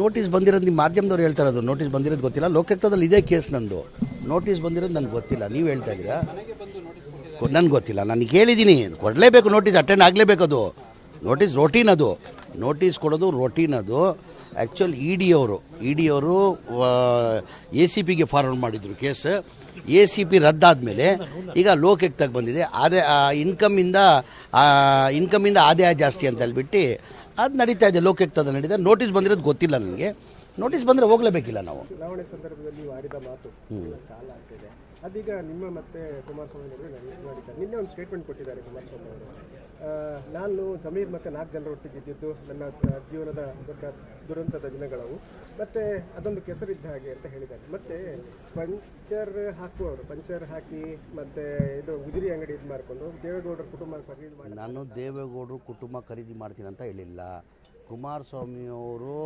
Notice ಬಂದಿರೋದು ನಿಮ್ಮ ಮಾಧ್ಯಮದವ್ರು ಹೇಳ್ತಾ ಇರೋದು. ನೋಟಿಸ್ ಬಂದಿರೋದು ಗೊತ್ತಿಲ್ಲ. ಲೋಕಾಯುಕ್ತದಲ್ಲಿ ಇದೇ ಕೇಸ್ ನಂದು. ನೋಟಿಸ್ ಬಂದಿರೋದು ನನಗೆ ಗೊತ್ತಿಲ್ಲ. ನೀವು ಹೇಳ್ತಾ ಇದ್ದೀರಾ? ನನಗೆ ಗೊತ್ತಿಲ್ಲ. ನನಗೆ ಕೇಳಿದ್ದೀನಿ ಕೊಡಲೇಬೇಕು ನೋಟಿಸ್ ಅಟೆಂಡ್ ಆಗಲೇಬೇಕು ಅದು. ನೋಟಿಸ್ ರೊಟೀನ್ ಅದು. ನೋಟಿಸ್ ಕೊಡೋದು ರೊಟೀನ್ ಅದು. ಆ್ಯಕ್ಚುಲ್ ಇ ಡಿ ಅವರು. ಇ ಡಿ ಅವರು ಎ ಸಿ ಪಿಗೆ ಫಾರ್ವರ್ಡ್ ಮಾಡಿದರು ಕೇಸ್ ಎ ಸಿ ಪಿ ರದ್ದಾದಮೇಲೆ ಈಗ ಲೋಕಯುಕ್ತಕ್ಕೆ ಬಂದಿದೆ. ಅದೇ ಇನ್ಕಮಿಂದ ಇನ್ಕಮಿಂದ ಆದಾಯ ಜಾಸ್ತಿ ಅಂತ ಹೇಳ್ಬಿಟ್ಟು ಅದು ನಡೀತಾ ಇದೆ ಲೋಕಾಯುಕ್ತದಲ್ಲಿ ನಡೀತಾ ನೋಟಿಸ್ ಬಂದಿರೋದು ಗೊತ್ತಿಲ್ಲ ನನಗೆ. ನೋಟಿಸ್ ಬಂದರೆ ಹೋಗಲೇಬೇಕಿಲ್ಲ ನಾವು. ಚುನಾವಣೆ ಸಂದರ್ಭದಲ್ಲಿ ಆಡಿದ ಮಾತು ಕಾಲ ಆಗ್ತಿದೆ. ಅದೀಗ ನಿಮ್ಮ ಮತ್ತೆ ಕುಮಾರಸ್ವಾಮಿ ಅವರು ನಿನ್ನೆ ಒಂದು ಸ್ಟೇಟ್ಮೆಂಟ್ ಕೊಟ್ಟಿದ್ದಾರೆ ಕುಮಾರಸ್ವಾಮಿ ಅವರು. ನಾನು ಸಮೀರ್ ಮತ್ತು ನಾಲ್ಕು ಜನರೊಟ್ಟಿಗೆ ಇದ್ದಿದ್ದು, ನನ್ನ ಜೀವನದ ದೊಡ್ಡ ದುರಂತದ ದಿನಗಳವು. ಮತ್ತು ಅದೊಂದು ಕೆಸರಿದ್ದ ಹಾಗೆ ಅಂತ ಹೇಳಿದ್ದಾರೆ. ಮತ್ತು ಪಂಚರ್ ಹಾಕುವವರು, ಪಂಚರ್ ಹಾಕಿ ಮತ್ತು ಇದು ಉಜಿರಿ ಅಂಗಡಿ ಇದು ಮಾಡಿಕೊಂಡು ದೇವೇಗೌಡರ ಕುಟುಂಬ ಖರೀದಿ ಮಾಡಿ ನಾನು ದೇವೇಗೌಡರು ಕುಟುಂಬ ಖರೀದಿ ಮಾಡ್ತೀನಿ ಅಂತ ಹೇಳಿಲ್ಲ. ಕುಮಾರಸ್ವಾಮಿಯವರು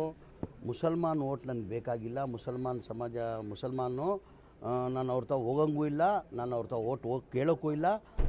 ಮುಸಲ್ಮಾನ್ ಓಟ್ ನನಗೆ ಬೇಕಾಗಿಲ್ಲ. ಮುಸಲ್ಮಾನ್ ಸಮಾಜ, ಮುಸಲ್ಮಾನು ನಾನು ಅವ್ರ ತಾವು ಹೋಗಂಗೂ ಇಲ್ಲ. ನಾನು ಅವ್ರ ತಾವು ಓಟ್ ಹೋಗಿ ಕೇಳೋಕ್ಕೂ ಇಲ್ಲ.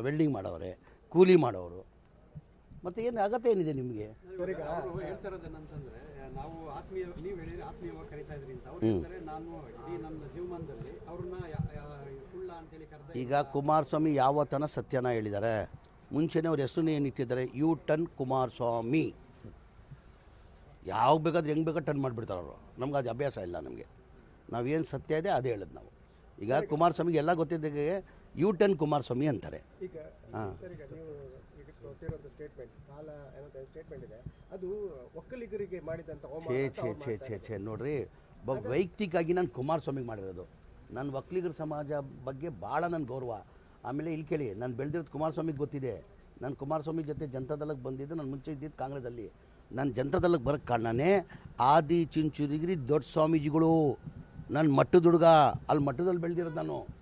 ವೆಲ್ಡಿಂಗ್ ಮಾಡೋರೆ ಕೂಲಿ ಮಾಡೋರು ಮತ್ತು ಏನು ಅಗತ್ಯ ಏನಿದೆ ನಿಮಗೆ? ಇವರೀಗ ಅವರು ಹೇಳ್ತಾ ಇರೋದೇನಂತಂದ್ರೆ ನಾವು ಆತ್ಮೀಯ ನೀವು ಹೇಳಿದ್ರೆ ಆತ್ಮೀಯವಾಗಿ ಕರಿತಾ ಇದ್ರಿ ಅಂತ. ಅವ್ರು ಹೇಳ್ತಾರೆ ನಾನು ಇಡೀ ನನ್ನ ಜೀವಮಾನದಲ್ಲಿ ಅವ್ರನ್ನ ಯಾ- ಯಾ- ಕುಳ್ಳ ಅಂತೇಳಿ ಕರೆದ ಈಗ ಕುಮಾರಸ್ವಾಮಿ ಯಾವತ್ತನ ಸತ್ಯನ ಹೇಳಿದ್ದಾರೆ? ಮುಂಚೆನೇ ಅವ್ರ ಹೆಸರು ಏನಿಟ್ಟಿದ್ದಾರೆ ಯು ಟನ್ ಕುಮಾರಸ್ವಾಮಿ. ಯಾವ ಬೇಕಾದ್ರೆ ಹೆಂಗೆ ಬೇಕಾದ್ರೆ ಟನ್ ಮಾಡಿಬಿಡ್ತಾರೆ ಅವರು. ನಮ್ಗೆ ಅದು ಅಭ್ಯಾಸ ಇಲ್ಲ ನಮಗೆ. ನಾವೇನು ಸತ್ಯ ಇದೆ ಅದೇ ಹೇಳೋದು ನಾವು. ಈಗ ಕುಮಾರಸ್ವಾಮಿಗೆ ಎಲ್ಲ ಗೊತ್ತಿದ್ದಾಗೆ ಯು ಟೆನ್ ಕುಮಾರಸ್ವಾಮಿ ಅಂತಾರೆ. ಹಾಂ. ಛೇ ಛೇ ಛೇ ಛೇ ಛೇ ನೋಡ್ರಿ ಬ ವೈಯಕ್ತಿಕವಾಗಿ ನಾನು ಕುಮಾರಸ್ವಾಮಿಗೆ ಮಾಡಿರೋದು. ನನ್ನ ಒಕ್ಕಲಿಗರ ಸಮಾಜ ಬಗ್ಗೆ ಭಾಳ ನನ್ನ ಗೌರವ. ಆಮೇಲೆ ಇಲ್ಲಿ ಕೇಳಿ ನಾನು ಬೆಳೆದಿರೋದು ಕುಮಾರಸ್ವಾಮಿಗೆ ಗೊತ್ತಿದೆ. ನಾನು ಕುಮಾರಸ್ವಾಮಿ ಜೊತೆ ಜನತಾದಳಕ್ಕೆ ಬಂದಿದ್ದು ನಾನು ಮುಂಚೆ ಇದ್ದಿದ್ದು ಕಾಂಗ್ರೆಸ್ಸಲ್ಲಿ. ನಾನು ಜನತಾದಳಕ್ಕೆ ಬರೋಕ್ಕೆ ಕಾರಣನೇ ಆದಿ ಚಿಂಚುರಿಗಿರಿ ದೊಡ್ಡ ಸ್ವಾಮೀಜಿಗಳು. ನನ್ನ ಮಟ್ಟದ ಹುಡುಗ ಅಲ್ಲಿ ಮಠದಲ್ಲಿ ಬೆಳೆದಿರೋದು ನಾನು.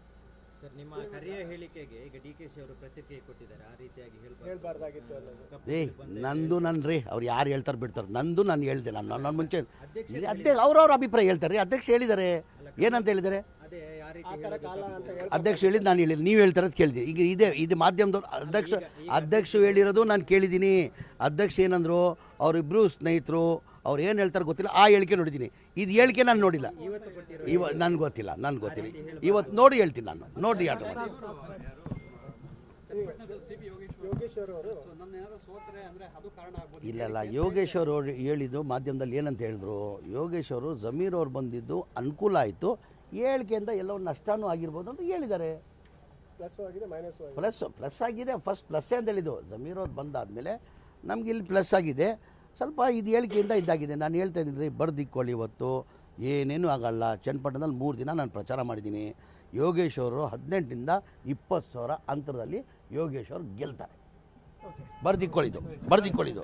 ಸರ್ ನಿಮ್ಮ ಕರೆಯ ಹೇಳಿಕೆಗೆ ಈಗ ಡಿ ಕೆ ಶಿ ಅವರು ಪ್ರತಿಕ್ರಿಯೆ ಕೊಟ್ಟಿದ್ದಾರೆ ಆ ರೀತಿಯಾಗಿ ಹೇಳ್ಬಾರ್ದು. ಹೇಳ್ಬಾರ್ದಾಗಿತ್ತು ಏ ನಂದು ನನ್ರಿ ರೀ ಅವ್ರು ಯಾರು ಹೇಳ್ತಾರೆ ಬಿಡ್ತಾರೆ. ನಂದು ನಾನು ಹೇಳ್ದೆ ನಾನು ನನ್ನ ಮುಂಚೆ ಅಧ್ಯಕ್ಷ ಅವ್ರವ್ರ ಅಭಿಪ್ರಾಯ ಹೇಳ್ತಾರೆ. ಅಧ್ಯಕ್ಷ ಹೇಳಿದ್ದಾರೆ. ಏನಂತ ಹೇಳಿದ್ದಾರೆ? ಅದೇ ಆ ರೀತಿ ಹೇಳೋದು ಕಾಲ ಅಂತ ಅಧ್ಯಕ್ಷ ಹೇಳಿದ್ದು ನಾನು ಹೇಳಿದ್ದು ನೀವು ಹೇಳ್ತಾರೆ ಅಂತ ಕೇಳಿದೆ. ಈಗ ಇದೆ ಇದು ಮಾಧ್ಯಮದವ್ರು ಅಧ್ಯಕ್ಷ ಅಧ್ಯಕ್ಷ ಹೇಳಿರೋದು ನಾನು ಕೇಳಿದ್ದೀನಿ. ಅಧ್ಯಕ್ಷ ಏನಂದ್ರು ಅವರಿಬ್ಬರು ಸ್ನೇಹಿತರು ಅವ್ರು ಏನು ಹೇಳ್ತಾರೆ ಗೊತ್ತಿಲ್ಲ. ಆ ಹೇಳಿಕೆ ನೋಡಿದ್ದೀನಿ. ಇದು ಹೇಳಿಕೆ ನಾನು ನೋಡಿಲ್ಲ. ಇವ ನನ್ಗೆ ಗೊತ್ತಿಲ್ಲ ನನ್ಗೆ ಗೊತ್ತಿಲ್ಲ. ಇವತ್ತು ನೋಡಿ ಹೇಳ್ತೀನಿ ನಾನು. ನೋಡಿ ಆಟ ಇಲ್ಲಲ್ಲ ಯೋಗೇಶ್ ಅವರು ಹೇಳಿದ್ದು ಮಾಧ್ಯಮದಲ್ಲಿ ಏನಂತ ಹೇಳಿದ್ರು? ಯೋಗೇಶ್ ಅವರು ಜಮೀರ್ ಅವ್ರು ಬಂದಿದ್ದು ಅನುಕೂಲ ಆಯಿತು. ಹೇಳಿಕೆಯಿಂದ ಎಲ್ಲವೂ ನಷ್ಟನೂ ಆಗಿರ್ಬೋದು ಅಂತ ಹೇಳಿದ್ದಾರೆ. ಪ್ಲಸ್ ಪ್ಲಸ್ ಪ್ಲಸ್ ಆಗಿದೆ. ಫಸ್ಟ್ ಪ್ಲಸ್ಸೇ ಅಂತ ಹೇಳಿದ್ದು. ಜಮೀರ್ ಅವ್ರು ಬಂದಾದಮೇಲೆ ನಮ್ಗೆ ಇಲ್ಲಿ ಪ್ಲಸ್ ಆಗಿದೆ. ಸ್ವಲ್ಪ ಇದು ಹೇಳಿಕೆಯಿಂದ ಇದ್ದಾಗಿದೆ. ನಾನು ಹೇಳ್ತಾ ಇದ್ದೀನಿ ಬರ್ದಿಕ್ಕೊಳ್ಳಿ ಇವತ್ತು. ಏನೇನು ಆಗಲ್ಲ. ಚನ್ನಪಟ್ಟಣದಲ್ಲಿ ಮೂರು ದಿನ ನಾನು ಪ್ರಚಾರ ಮಾಡಿದ್ದೀನಿ. ಯೋಗೇಶ್ವರರು ಹದಿನೆಂಟರಿಂದ ಇಪ್ಪತ್ತು ಸಾವಿರ ಅಂತರದಲ್ಲಿ ಯೋಗೇಶ್ವರ್ ಗೆಲ್ತಾರೆ. ಬರ್ದಿಕ್ಕೊಳ್ಳಿದು ಬರ್ದಿಕ್ಕೊಳ್ಳಿದು